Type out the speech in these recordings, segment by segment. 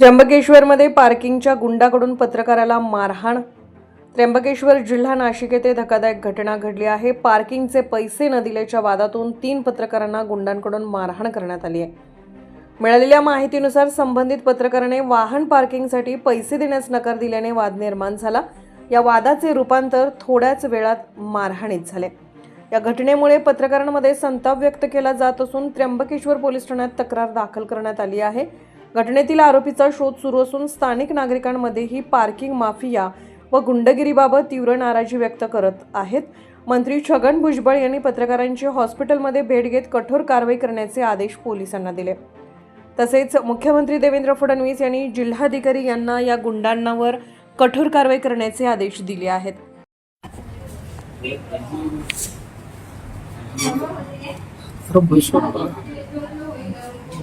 त्र्यंबकेश्वरमध्ये पार्किंगच्या गुंडाकडून पत्रकाराला मारहाण. त्र्यंबकेश्वर जिल्हा नाशिक येथे धक्कादायक घटना घडली आहे. पार्किंगचे पैसे न दिल्याच्या वादातून तीन पत्रकारांना गुंडांकडून मारहाण करण्यात आली आहे. मिळालेल्या माहितीनुसार संबंधित पत्रकाराने वाहन पार्किंगसाठी पैसे देण्यास नकार दिल्याने वाद निर्माण झाला. या वादाचे रूपांतर थोड्याच वेळात मारहाणीत झाले. या घटनेमुळे पत्रकारांमध्ये संताप व्यक्त केला जात असून त्र्यंबकेश्वर पोलीस ठाण्यात तक्रार दाखल करण्यात आली आहे. घटनेतील आरोपीचा शोध सुरू असून स्थानिक नागरिकांमध्येही पार्किंग माफिया व गुंडगिरीबाबत तीव्र नाराजी व्यक्त करत आहेत. मंत्री छगन भुजबळ यांनी पत्रकारांची हॉस्पिटलमध्ये भेट घेत कठोर कारवाई करण्याचे आदेश पोलिसांना दिले. तसेच मुख्यमंत्री देवेंद्र फडणवीस यांनी जिल्हाधिकारी यांना या गुंडांवर कठोर कारवाई करण्याचे आदेश दिले आहेत.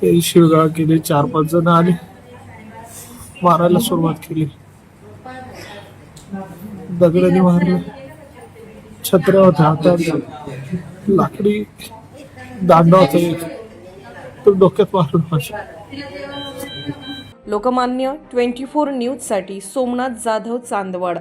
ते शिवगाळ केले चार पाच जण आले. मारायला सुरुवात केली. दगडाने मारलं. छत्र होता हातात लाकडी दांडा होता तो डोक्यात मारलं. माझ्या लोकमान्य ट्वेंटी फोर न्यूजसाठी सोमनाथ जाधव चांदवड.